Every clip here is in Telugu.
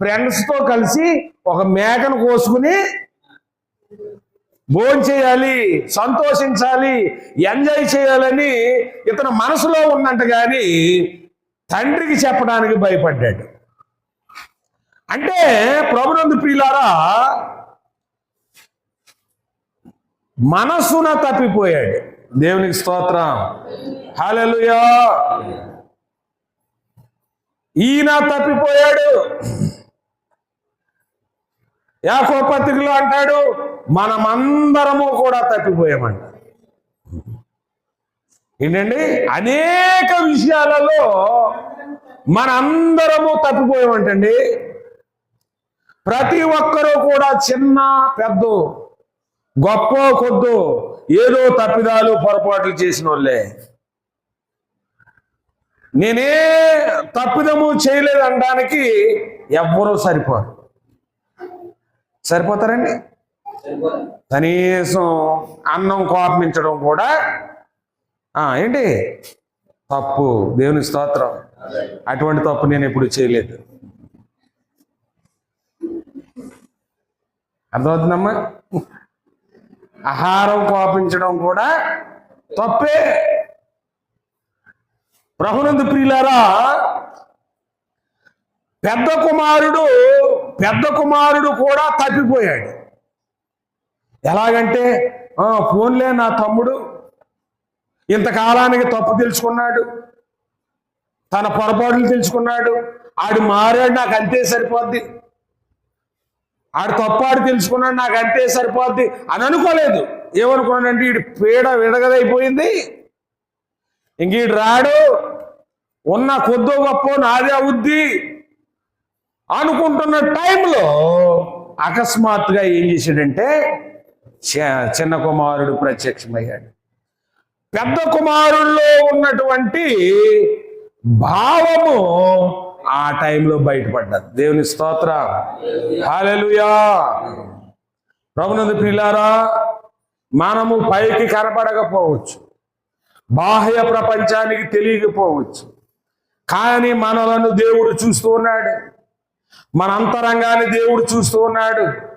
ఫ్రెండ్స్తో కలిసి ఒక మేకను కోసుకుని భోజనం చేయాలి సంతోషించాలి ఎంజాయ్ చేయాలని ఇతను మనసులో ఉందంట కానీ తండ్రికి చెప్పడానికి భయపడ్డాడు. అంటే ప్రభునందు ప్రియులారా మనస్సున తప్పిపోయాడు. దేవునికి స్తోత్రం. హల్లెలూయా ఈయన తప్పిపోయాడు. యాకో పత్రికలో అంటాడు మనమందరము కూడా తప్పిపోయామంట. ఏంటండి? అనేక విషయాలలో మనందరము తప్పిపోయామంటండి. ప్రతి ఒక్కరూ కూడా చిన్న పెద్ద గొప్ప కొద్దు ఏదో తప్పిదాలు పొరపాట్లు చేసిన వాళ్ళే నేనే తప్పిదము చేయలేదు అనడానికి ఎవ్వరూ సరిపోరు. సరిపోతారండి? కనీసం అన్నం కోపించడం కూడా ఏంటి? తప్పు. దేవుని స్తోత్రం. అటువంటి తప్పు నేను ఎప్పుడు చేయలేదు. అర్థమవుతుందమ్మా? ఆహారం కోపించడం కూడా తప్పే. ప్రభునందు ప్రియులారా పెద్ద కుమారుడు పెద్ద కుమారుడు కూడా తప్పిపోయాడు. ఎలాగంటే ఫోన్లే నా తమ్ముడు. ఇంతకాలానికి తప్పు తెలుసుకున్నాడు. తన పొరపాట్లు తెలుసుకున్నాడు. ఆడు మారాడు నాకు అంతే సరిపోద్ది. ఆడు తప్పాడు తెలుసుకున్నాడు నాకు అంతే సరిపోద్ది అని అనుకోలేదు. ఏమనుకున్నాడంటే ఈడు పీడ విడగదైపోయింది. ఇంక ఈడు రాడు. ఉన్న కొద్దో గొప్ప నాదే అవుద్ది. అనుకుంటున్న టైంలో అకస్మాత్తుగా ఏం చేశాడంటే చిన్న కుమారుడు ప్రత్యక్షమయ్యాడు. పెద్ద కుమారుల్లో ఉన్నటువంటి భావము ఆ టైంలో బయటపడ్డది. దేవుని స్తోత్ర. హాలెలుయా ప్రభునందు పిల్లారా మనము పైకి కనపడకపోవచ్చు. బాహ్య ప్రపంచానికి తెలియకపోవచ్చు. కానీ మనలను దేవుడు చూస్తూ ఉన్నాడు. మన అంతరంగాన్ని దేవుడు చూస్తూ ఉన్నాడు.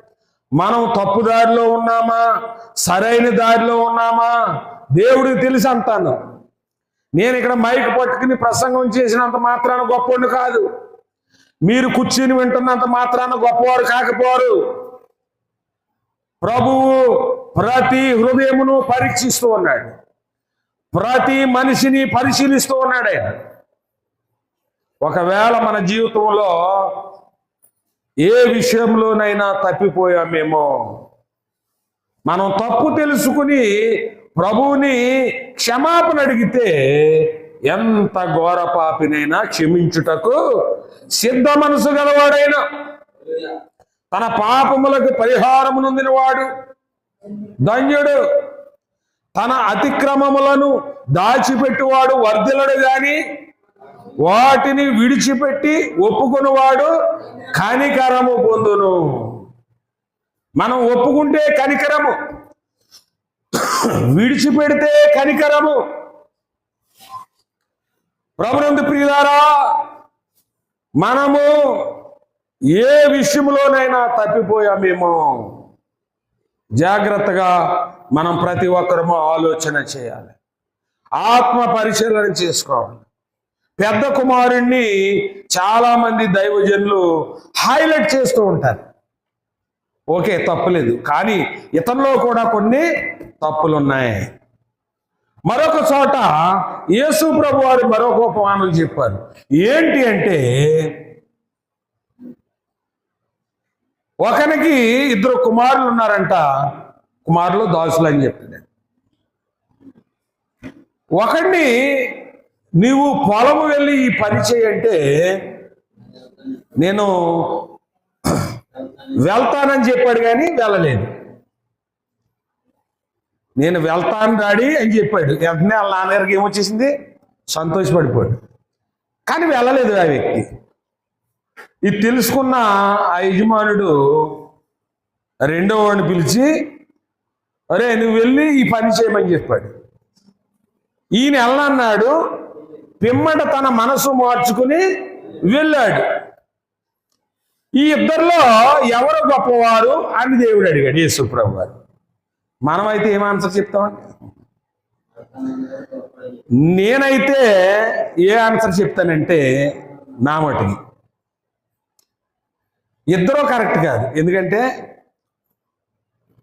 మనం తప్పు దారిలో ఉన్నామా? సరైన దారిలో ఉన్నామా? దేవుడికి తెలిసి అంటాను. నేను ఇక్కడ మైక్ పట్టుకుని ప్రసంగం చేసినంత మాత్రాన గొప్పవాడు కాదు. మీరు కూర్చుని వింటున్నంత మాత్రాన గొప్పవారు కాకపోరు. ప్రభువు ప్రతి హృదయమును పరీక్షిస్తూ ఉన్నాడు. ప్రతి మనిషిని పరిశీలిస్తూ ఉన్నాడు ఆయన. ఒకవేళ మన జీవితంలో ఏ విషయంలోనైనా తప్పిపోయామేమో. మనం తప్పు తెలుసుకుని ప్రభువుని క్షమాపణ అడిగితే ఎంత ఘోర పాపినైనా క్షమించుటకు సిద్ధ మనసు గలవాడైనా తన పాపములకు పరిహారం నొందినవాడు ధన్యుడు. తన అతిక్రమములను దాచిపెట్టువాడు వర్ధిలడు గాని వాటిని విడిచిపెట్టి ఒప్పుకునివాడు కనికరము పొందును. మనం ఒప్పుకుంటే కనికరము. విడిచిపెడితే కనికరము. ప్రభునందు ప్రియులారా మనము ఏ విషయంలోనైనా తప్పిపోయామేమో. జాగ్రత్తగా మనం ప్రతి ఒక్కరము ఆలోచన చేయాలి. ఆత్మ పరిశీలన చేసుకోవాలి. పెద్ద కుమారుణ్ణి చాలా మంది దైవజనులు హైలైట్ చేస్తూ ఉంటారు. ఓకే తప్పులేదు. కానీ ఇతనిలో కూడా కొన్ని తప్పులు ఉన్నాయి మరొక చోట యేసు ప్రభు వారు మరొక ఉపమానం చెప్పారు. ఏంటి అంటే ఒకనికి ఇద్దరు కుమారులు ఉన్నారంట. కుమారులు దాసులు అని చెప్పింది ఒకడిని నీవు పొలము వెళ్ళి ఈ పని చేయంటే నేను వెళ్తానని చెప్పాడు కానీ వెళ్ళలేదు. నేను వెళ్తాను రాడి అని చెప్పాడు. వెంటనే వాళ్ళ నాన్నగారికి ఏమొచ్చేసింది సంతోషపడిపోయాడు. కానీ వెళ్ళలేదు ఆ వ్యక్తి. ఇది తెలుసుకున్న ఆ యజమానుడు రెండో వాడిని పిలిచి అరే నువ్వు వెళ్ళి ఈ పని చేయమని చెప్పాడు. ఈయన వెళ్ళన్నాడు పిమ్మట తన మనసు మార్చుకుని వెళ్ళాడు. ఈ ఇద్దరిలో ఎవరు గొప్పవారు అని దేవుడు అడిగాడు యేసుప్రభు గారు మనమైతే ఏం ఆన్సర్ చెప్తామండి నేనైతే ఏ ఆన్సర్ చెప్తానంటే నా మటుకి. ఇద్దరూ కరెక్ట్ కాదు. ఎందుకంటే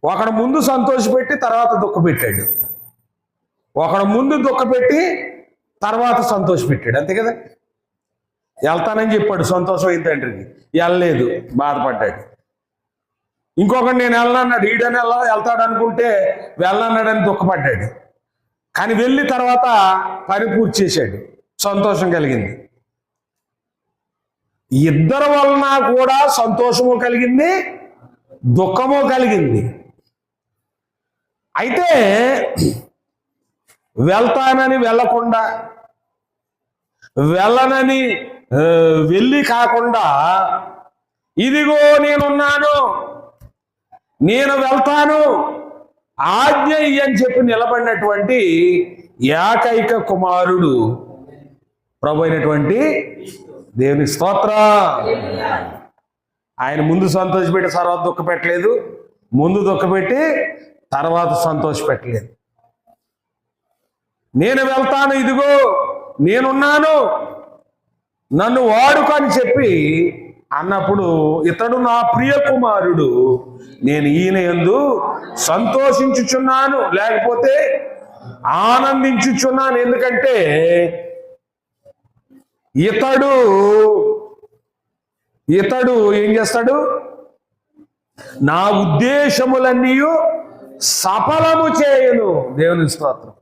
ఒకడు ముందు సంతోషపెట్టి తర్వాత దుఃఖపెట్టాడు. ఒకడు ముందు దుఃఖపెట్టి తర్వాత సంతోషపెట్టాడు అంతే కదా? వెళ్తానని చెప్పాడు. సంతోషం అయిన తండ్రికి. వెళ్ళలేదు. బాధపడ్డాడు. ఇంకొకటి నేను వెళ్ళనన్నాడు. ఈడని వెళ్ళ వెళ్తాడు అనుకుంటే వెళ్ళన్నాడని దుఃఖపడ్డాడు. కానీ వెళ్ళి తర్వాత పని పూర్తి చేశాడు. సంతోషం కలిగింది. ఇద్దరు వలన కూడా సంతోషము కలిగింది దుఃఖము కలిగింది. అయితే వెళ్తానని వెళ్ళకుండా వెళ్ళనని వెళ్ళి కాకుండా ఇదిగో నేనున్నాను నేను వెళ్తాను ఆజ్ఞ అని చెప్పి నిలబడినటువంటి ఏకైక కుమారుడు ప్రభు అయినటువంటి దేవుని స్తోత్ర. ఆయన ముందు సంతోషపెట్టి తర్వాత దుఃఖ పెట్టలేదు ముందు దుఃఖ పెట్టి తర్వాత సంతోష పెట్టలేదు నేను వెళ్తాను ఇదిగో నేనున్నాను నన్ను వాడుకని చెప్పి అన్నప్పుడు ఇతడు నా ప్రియ కుమారుడు నేను ఈయన ఎందు సంతోషించుచున్నాను లేకపోతే ఆనందించుచున్నాను. ఎందుకంటే ఇతడు ఇతడు ఏం చేస్తాడు? నా ఉద్దేశములన్నీ సఫలము చేయను. దేవుని స్తోత్రం.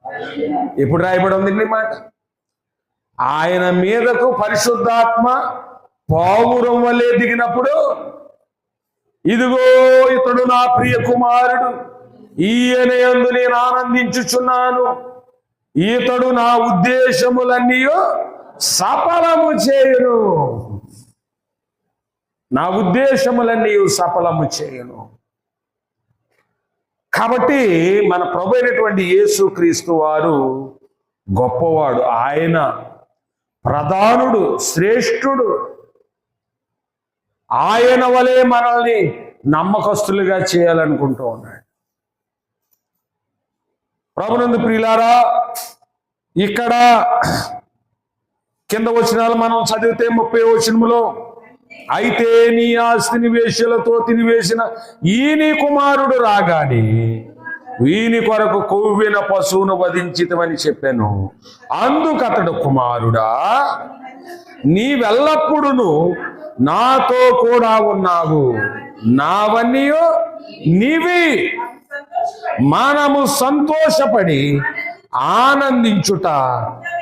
ఇప్పుడు రాయబడి ఉంది ఈ మాట. ఆయన మీదకు పరిశుద్ధాత్మ పావురం వల్లే దిగినప్పుడు ఇదిగో ఇతడు నా ప్రియ కుమారుడు ఈయన యందు నేను ఆనందించుచున్నాను. ఈతడు నా ఉద్దేశములన్నీ సఫలము చేయును. నా ఉద్దేశములన్నీ సఫలము చేయను. కాబట్టి మన ప్రభు అయినటువంటి యేసు క్రీస్తు వారు గొప్పవాడు. ఆయన ప్రధానుడు శ్రేష్ఠుడు. ఆయన వలె మనల్ని నమ్మకస్తులుగా చేయాలనుకుంటూ ఉన్నాడు. ప్రభునందు ప్రియులారా ఇక్కడ కింద వచనాలు మనం చదివితే ముప్పై వచనములో అయితే నీ ఆస్తిని వేషలతో తినివేసిన ఈని కుమారుడు రాగానే వీని కొరకు కొవ్విన పశువును వధించితమని చెప్పాను. అందుకతడు కుమారుడా నీవెల్లప్పుడును నాతో కూడా ఉన్నావు. నావన్నీ నీవి. మనము సంతోషపడి ఆనందించుట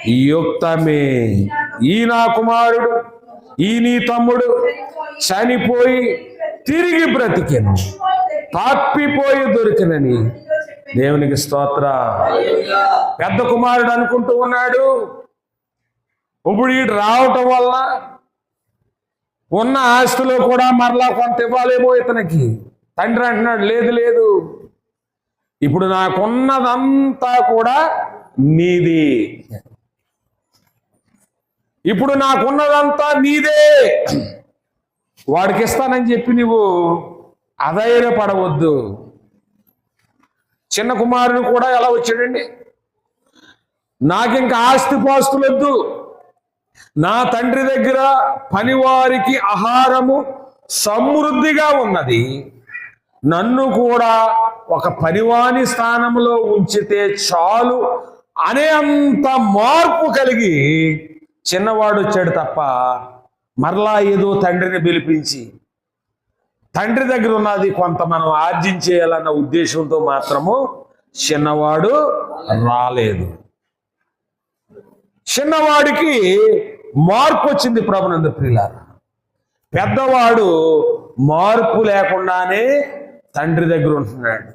యుక్తమే. ఈ నా కుమారుడు ఈ నీ తమ్ముడు చనిపోయి తిరిగి బ్రతికెను. తప్పిపోయి దొరికినని దేవునికి స్తోత్ర. పెద్ద కుమారుడు అనుకుంటూ ఉన్నాడు. ఇప్పుడు ఈడు రావటం వల్ల ఉన్న ఆస్తిలో కూడా మరలా కొంత ఇవ్వాలేమో ఇతనికి. తండ్రి అంటున్నాడు లేదు లేదు. ఇప్పుడు నాకున్నదంతా కూడా నీది. ఇప్పుడు నాకున్నదంతా నీదే. వాడికి ఇస్తానని చెప్పి నువ్వు అధైర్యపడవద్దు. చిన్న కుమారుడు కూడా ఎలా వచ్చాడండి? నాకింక ఆస్తి పాస్తులొద్దు నా తండ్రి దగ్గర పనివారికి ఆహారము సమృద్ధిగా ఉన్నది. నన్ను కూడా ఒక పనివాని స్థానంలో ఉంచితే చాలు అనే అంత మార్పు కలిగి చిన్నవాడు వచ్చాడు తప్ప మరలా ఏదో తండ్రిని పిలిపించి తండ్రి దగ్గర ఉన్నది కొంత మనం ఆర్జించేయాలన్న ఉద్దేశంతో మాత్రము చిన్నవాడు రాలేదు. చిన్నవాడికి మార్పు వచ్చింది ప్రభునంద ప్రియులారా. పెద్దవాడు మార్పు లేకుండానే తండ్రి దగ్గర ఉంటున్నాడు.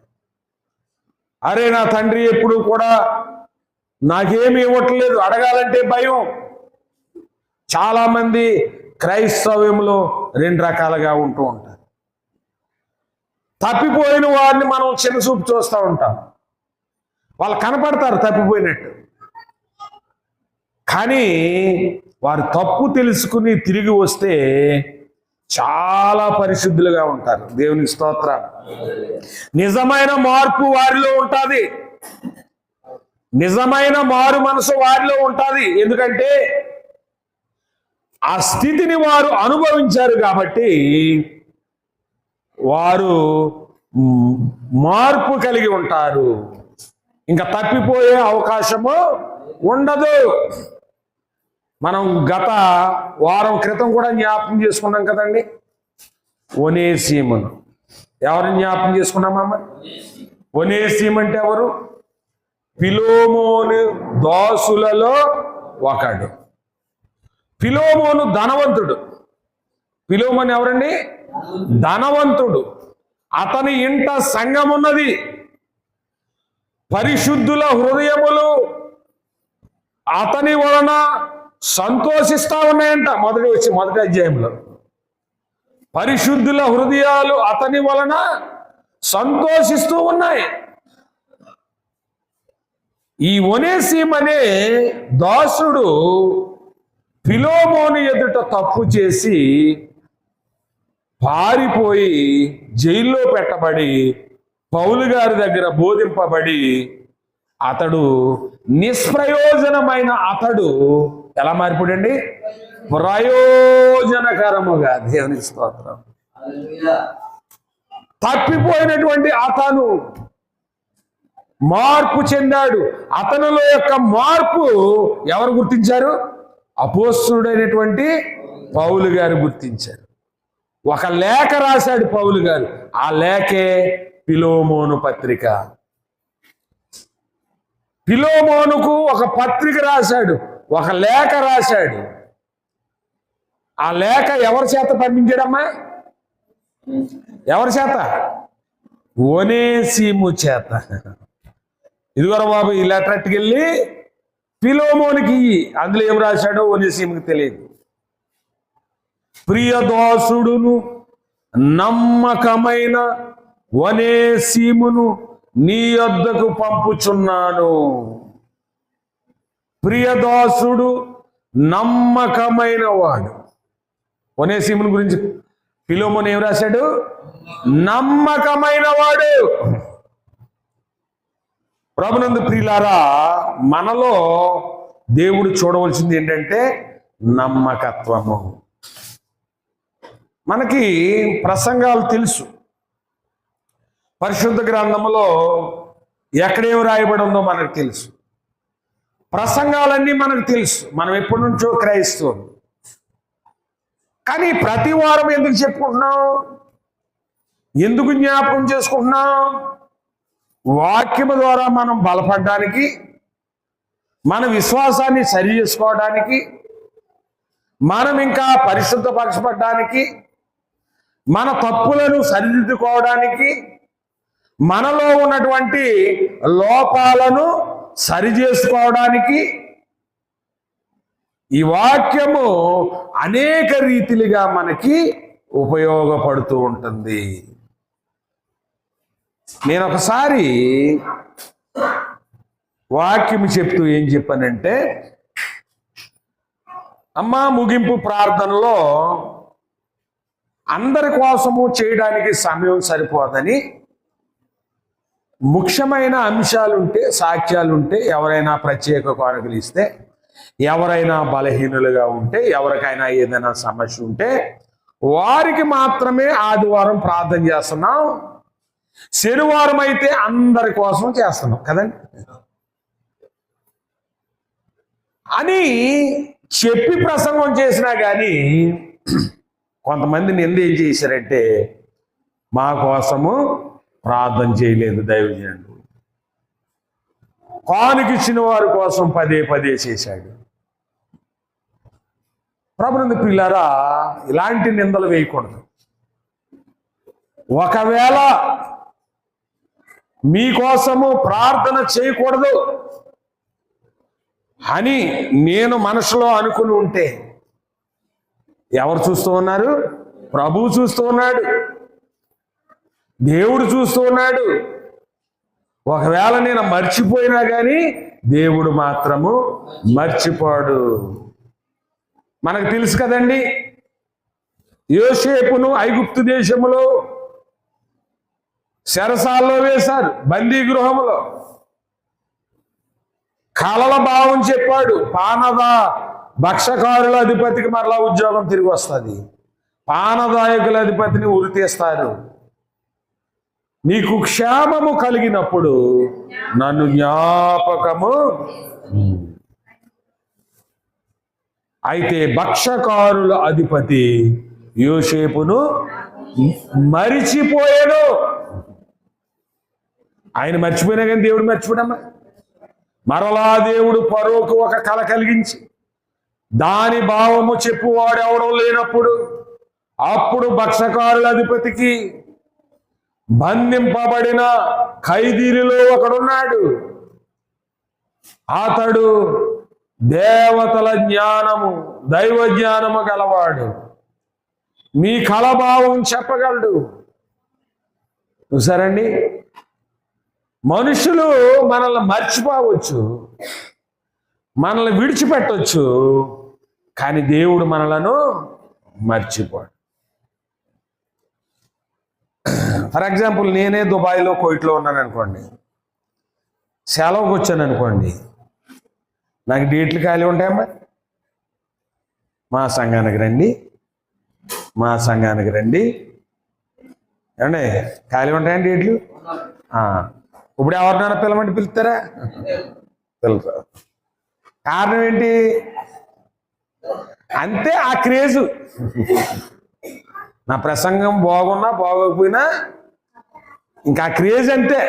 అరే నా తండ్రి ఎప్పుడు కూడా నాకేమి ఇవ్వట్లేదు అడగాలంటే భయం. చాలామంది క్రైస్తవ్యంలో రెండు రకాలుగా ఉంటూ ఉంటారు. తప్పిపోయిన వారిని మనం చిన్నచూపు చూస్తూ ఉంటాం. వాళ్ళు కనపడతారు తప్పిపోయినట్టు. కానీ వారు తప్పు తెలుసుకుని తిరిగి వస్తే చాలా పరిశుద్ధులుగా ఉంటారు. దేవుని స్తోత్ర నిజమైన మార్పు వారిలో ఉంటుంది. నిజమైన మారు మనసు వారిలో ఉంటుంది. ఎందుకంటే ఆ స్థితిని వారు అనుభవించారు కాబట్టి వారు మార్పు కలిగి ఉంటారు. ఇంకా తప్పిపోయే అవకాశము ఉండదు. మనం గత వారం క్రితం కూడా జ్ఞాపకం చేసుకున్నాం కదండి? ఒనేసీమును. ఎవరిని జ్ఞాపకం చేసుకున్నామమ్మ ఒనేసీమ్ అంటే ఎవరు? పిలోమోను దాసులలో ఒకడు. పిలోమోను ధనవంతుడు. పిలోమోను ఎవరండి? ధనవంతుడు. అతని ఇంట సంఘం ఉన్నది పరిశుద్ధుల హృదయములు అతని వలన సంతోషిస్తా ఉన్నాయంట మొదటి వచ్చి మొదటి అధ్యాయంలో. పరిశుద్ధుల హృదయాలు అతని వలన సంతోషిస్తూ ఉన్నాయి. ఈ ఒనేసీమనే దాసుడు ఫిలోమోని ఎదుట తప్పు చేసి పారిపోయి జైల్లో పెట్టబడి పౌలు గారి దగ్గర బోధింపబడి అతడు నిష్ప్రయోజనమైన అతడు ఎలా మారిపోడండి? ప్రయోజనకరముగా దేవుని స్తోత్రం. తప్పిపోయినటువంటి అతను మార్పు చెందాడు. అతనిలో యొక్క మార్పు ఎవరు గుర్తించారు? అపోస్తుడైనటువంటి పౌలు గారు గుర్తించారు. ఒక లేఖ రాశాడు పౌలు గారు. ఆ లేఖే పిలోమోను పత్రిక. పిలోమోనుకు ఒక పత్రిక రాశాడు. ఒక లేఖ రాశాడు. ఆ లేఖ ఎవరి చేత పంపించాడమ్మా? ఎవరి చేత? ఓనేసీము చేత. ఇదిగోరా బాబు ఈ లెటర్ అట్టుకెళ్ళి పిలోమోనికి ఇయ్యి. అందులో ఏం రాశాడో ఓనేసీముకి తెలియదు. ప్రియదోసుడును నమ్మకమైన వనేసీమును నీ యొద్దకు పంపుచున్నాను. ప్రియదాసుడు నమ్మకమైన వాడు. వనేసీముని గురించి పిలోమోని ఏం రాశాడు? నమ్మకమైన వాడు. ప్రభునందు ప్రియులారా మనలో దేవుడు చూడవలసింది ఏంటంటే నమ్మకత్వము. మనకి ప్రసంగాలు తెలుసు. పరిశుద్ధ గ్రంథంలో ఎక్కడేం రాయబడి ఉందో మనకు తెలుసు. ప్రసంగాలన్నీ మనకు తెలుసు. మనం ఎప్పటి నుంచో క్రైస్తవం కానీ ప్రతి వారం ఎందుకు చెప్పుకుంటున్నాం? ఎందుకు జ్ఞాపకం చేసుకుంటున్నాం? వాక్యము ద్వారా మనం బలపడడానికి మన విశ్వాసాన్ని సరి చేసుకోవడానికి మనం ఇంకా పరిశుద్ధపరచబడ్డానికి మన తప్పులను సరిదిద్దుకోవడానికి మనలో ఉన్నటువంటి లోపాలను సరి చేసుకోవడానికి ఈ వాక్యము అనేక రీతిలుగా మనకి ఉపయోగపడుతూ ఉంటుంది. నేను ఒకసారి వాక్యం చెప్తూ ఏం చెప్పానంటే అమ్మా ముగింపు ప్రార్థనలో అందరి కోసము చేయడానికి సమయం సరిపోదని ముఖ్యమైన అంశాలుంటే సాక్ష్యాలుంటే ఎవరైనా ప్రత్యేక కోరికలు ఇస్తే ఎవరైనా బలహీనులుగా ఉంటే ఎవరికైనా ఏదైనా సమస్య ఉంటే వారికి మాత్రమే ఆదివారం ప్రార్థన చేస్తున్నాం. శనివారం అయితే అందరి కోసం చేస్తున్నాం కదండి? అని చెప్పి ప్రసంగం చేసినా కానీ కొంతమంది నింద ఏం చేశారంటే మా కోసము ప్రార్థన చేయలేదు దైవజనుడు. కానుకిచ్చిన వారి కోసం పదే పదే చేశాడు. ప్రభునందు పిల్లారా ఇలాంటి నిందలు వేయకూడదు. ఒకవేళ మీకోసము ప్రార్థన చేయకూడదు. అని నేను మనసులో అనుకుని ఉంటే ఎవరు చూస్తూ ఉన్నారు? ప్రభువు చూస్తూ ఉన్నాడు. దేవుడు చూస్తూ ఉన్నాడు. ఒకవేళ నేను మర్చిపోయినా కానీ దేవుడు మాత్రము మర్చిపోడు. మనకు తెలుసు కదండి యోసేపును ఐగుప్తు దేశంలో శరసాల్లో వేశారు బందీ గృహంలో కలల భావం చెప్పాడు పానద భక్షకారుల అధిపతికి మరలా ఉద్యోగం తిరిగి వస్తుంది. పానదాయకుల అధిపతిని ఉరి తీస్తారు. నీకు క్షేమము కలిగినప్పుడు నన్ను జ్ఞాపకము అయితే భక్షకారుల అధిపతి యోసేపును మరిచిపోయాడు ఆయన మర్చిపోయినా కానీ దేవుడు మర్చిపోడమ్మా. మరలా దేవుడు పరోకు ఒక కళ కలిగించి దాని భావము చెప్పువాడు ఎవడం లేనప్పుడు అప్పుడు భక్షకారుల అధిపతికి బంధింపబడిన ఖైదీలలో ఒకడున్నాడు. అతడు దేవతల జ్ఞానము దైవ జ్ఞానము గలవాడు. మీ కళభావం చెప్పగలడు. చూసారండి? మనుషులు మనల్ని మర్చిపోవచ్చు మనల్ని విడిచిపెట్టవచ్చు కానీ దేవుడు మనలను మర్చిపోడు. ఫర్ ఎగ్జాంపుల్ నేనే దుబాయ్లో కోయిట్లో ఉన్నాను అనుకోండి సెలవుకి వచ్చాను అనుకోండి నాకు డేట్లు ఖాళీ ఉంటాయమ్మా మా సంఘానికి రండి మా సంఘానికి రండి. ఏమండి ఖాళీ ఉంటాయండి డేట్లు? ఇప్పుడు ఎవరినైనా పిలవమంటే పిలుస్తారా? పిలుస్తారు కారణం ఏంటి? అంతే ఆ క్రేజు. నా ప్రసంగం బాగున్నా బాగోకపోయినా ఇంకా క్రేజ్ అంతే.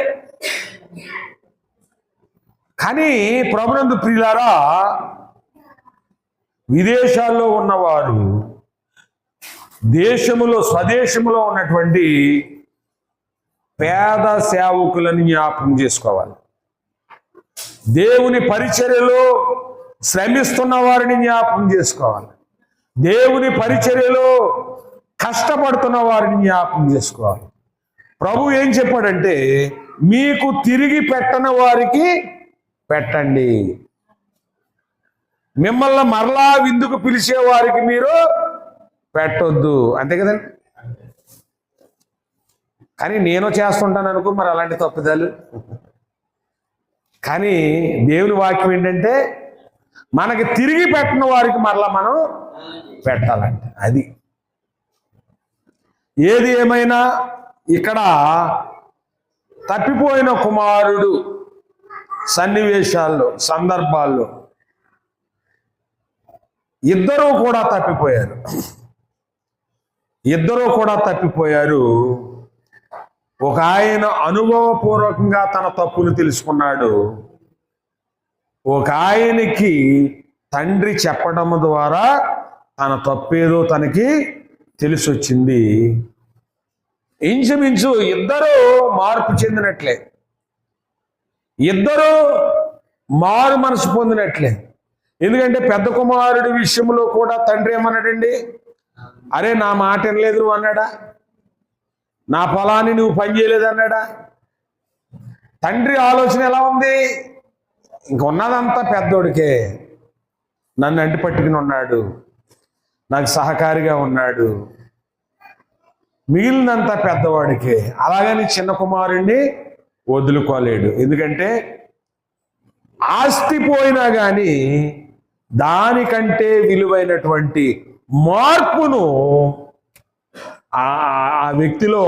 కానీ ప్రభునందు ప్రియులారా విదేశాల్లో ఉన్నవారు దేశములో స్వదేశములో ఉన్నటువంటి పేద సేవకులను జ్ఞాపకం చేసుకోవాలి. దేవుని పరిచర్యలో శ్రమిస్తున్న వారిని జ్ఞాపకం చేసుకోవాలి. దేవుని పరిచర్యలో కష్టపడుతున్న వారిని జ్ఞాపకం చేసుకోవాలి. ప్రభు ఏం చెప్పాడంటే మీకు తిరిగి పెట్టని వారికి పెట్టండి. మిమ్మల్ని మరలా విందుకు పిలిచే వారికి మీరు పెట్టొద్దు. అంతే కదండి? కానీ నేను చేస్తుంటాను అనుకో మరి అలాంటి తప్పిదాలు. కానీ దేవుని వాక్యం ఏంటంటే మనకి తిరిగి పెట్టిన వారికి మరలా మనం పెట్టాలంట అది. ఏది ఏమైనా ఇక్కడ తప్పిపోయిన కుమారుడు సన్నివేశాల్లో సందర్భాల్లో ఇద్దరూ కూడా తప్పిపోయారు. ఇద్దరూ కూడా తప్పిపోయారు. ఒక ఆయన అనుభవపూర్వకంగా తన తప్పులు తెలుసుకున్నాడు. ఒక ఆయనకి తండ్రి చెప్పడం ద్వారా తన తప్పేదో తనకి తెలిసొచ్చింది. ఇంచుమించు ఇద్దరూ మార్పు చెందినట్లే. ఇద్దరు మారు మనసు పొందినట్లే. ఎందుకంటే పెద్ద కుమారుడి విషయంలో కూడా తండ్రి ఏమన్నాడండి? అరే నా మాట వినలేదు అన్నాడా? నా పొలాన్ని నువ్వు పని చేయలేదన్నాడా? తండ్రి ఆలోచన ఎలా ఉంది? ఇంక ఉన్నదంతా పెద్దోడికే. నన్ను అంటి పట్టుకుని ఉన్నాడు. నాకు సహకారిగా ఉన్నాడు. మిగిలినంతా పెద్దవాడికే. అలాగని చిన్న కుమారుణ్ణి వదులుకోలేడు. ఎందుకంటే ఆస్తి పోయినా కానీ దానికంటే విలువైనటువంటి మార్పును ఆ వ్యక్తిలో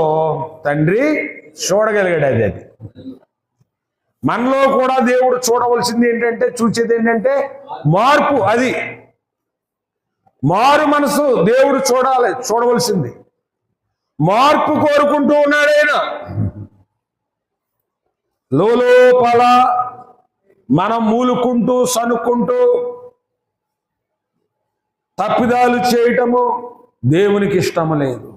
తండ్రి చూడగలిగాడు అది. అది మనలో కూడా దేవుడు చూడవలసింది ఏంటంటే చూసేది ఏంటంటే మార్పు అది. మారు మనసు దేవుడు చూడాలి చూడవలసింది. మార్పు కోరుకుంటూ ఉన్నాడు ఆయన. లోపల మనం మూలుకుంటూ సనుక్కుంటూ తప్పిదాలు చేయటము దేవునికి ఇష్టం లేదు.